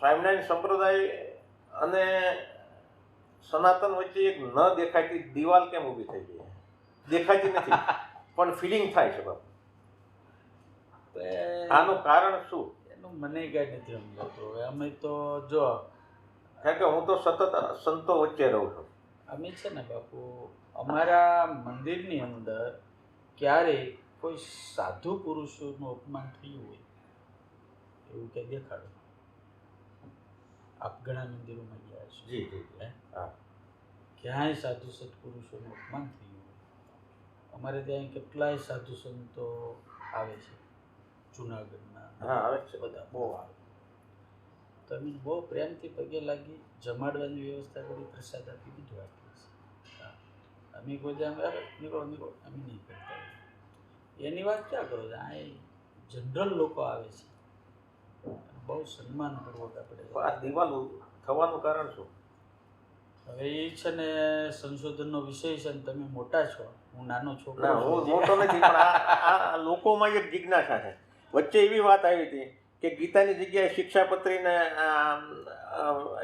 સ્વામિનારાયણ સંપ્રદાય અને સનાતન વચ્ચે એક ન દેખાતી દિવાલ કેમ ઊભી થઈ ગઈ? દેખાતી નથી. પણ ફિલિંગ થાય છે બાપુ આનું કારણ શું? એનું મને કાંઈ નથી સમજાતું. હવે અમે તો જો કારણ કે હું તો સતત સંતો વચ્ચે રહું છું. અમે છે ને બાપુ અમારા મંદિરની અંદર ક્યારેય કોઈ સાધુ પુરુષોનું અપમાન થયું હોય એવું કંઈ દેખાડો. આપ ઘણા મંદિરોમાં ગયા છો. જી જી હા? ક્યાંય સાધુ સત્પુરુષોનું અપમાન થયું અમારે ત્યાં કેટલાય સાધુ સંતો આવે છે. જુનાગઢના હા આવે છે. બધા બહુ આવે. તો અમે બહુ પ્રેમથી પગે લાગી જમાડવાની વ્યવસ્થા કરી પ્રસાદ આપી આપીએ છીએ. અમે કોઈ જામ નીકળો નીકળો. અમે નહીં કરતા એની વાત ક્યાં કરો છો? આ જનરલ લોકો આવે છે. બહુ સન્માનપૂર્વક આપણે આ દિવાલું થવાનું કારણ શું? હવે એ છે ને સંશોધનનો વિષય છે ને તમે મોટા છો. હું નાનો છોકરો હું મોટો નથી પણ આ લોકોમાં એક જિજ્ઞાસા છે. વચ્ચે એવી વાત આવી હતી કે ગીતાની જગ્યાએ શિક્ષાપત્રીને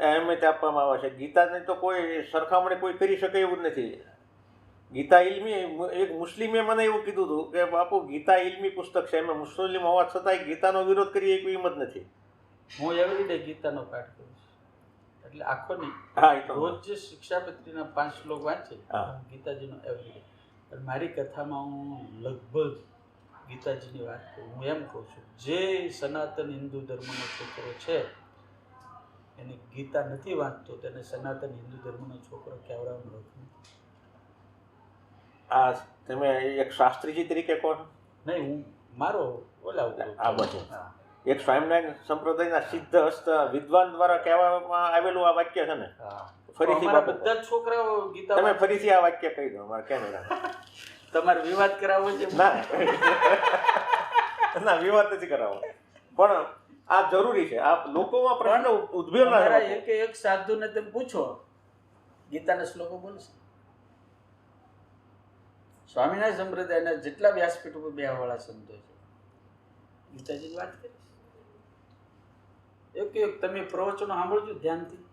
અહેમિયત આપવામાં આવે છે. ગીતાની તો કોઈ સરખામણી કોઈ કરી શકે એવું જ નથી. ગીતા ઇલ્મી એક મુસ્લિમે મને એવું કીધું હતું કે બાપુ ગીતા ઇલમી પુસ્તક છે. એમાં મુસ્લિમ હોવા છતાંય ગીતાનો વિરોધ કરીએ એવી હિંમત નથી. હું એવરીડે ગીતાનો પાઠ કરું છું. એટલે આખો નહીં રોજ જે શિક્ષાપત્રીના પાંચ શ્લોક વાંચે. ગીતાજીનો એવરીડે પણ મારી કથામાં હું લગભગ ગીતાજીની વાત કરું હું એમ કહું છું જે સનાતન હિન્દુ ધર્મનો છોકરો છે એને ગીતા નથી વાંચતો તેને સનાતન હિન્દુ ધર્મનો છોકરો કહેવડાવવાનો હક આ તમે એક શાસ્ત્રીજી તરીકે કોણ? નહીં હું મારો ઓલા આ બધું. એક સ્વામિનારાયણ સંપ્રદાયના સિદ્ધ હસ્ત વિદ્વાન દ્વારા કહેવામાં આવેલું આ વાક્ય છે ને? ફરીથી બધા છોકરાઓ ગીતા તમે ફરીથી આ વાક્ય કહી દો અમારા કેમેરા. તમારે વિવાદ કરાવવો છે? ના. ના વિવાદ નથી કરાવો પણ આ જરૂરી છે. આ લોકોમાં પ્રશ્ન ઉદ્ભવેલા ના એક એક સાધુને તમે પૂછો ગીતાના શ્લોકો બોલશે સ્વામિનારાયણ સંપ્રદાયના જેટલા વ્યાસપીઠ ઉપર બેવાળા સંતો છે ગીતાજીની વાત કરીશ. એક તમે પ્રવચનો સાંભળજો ધ્યાનથી.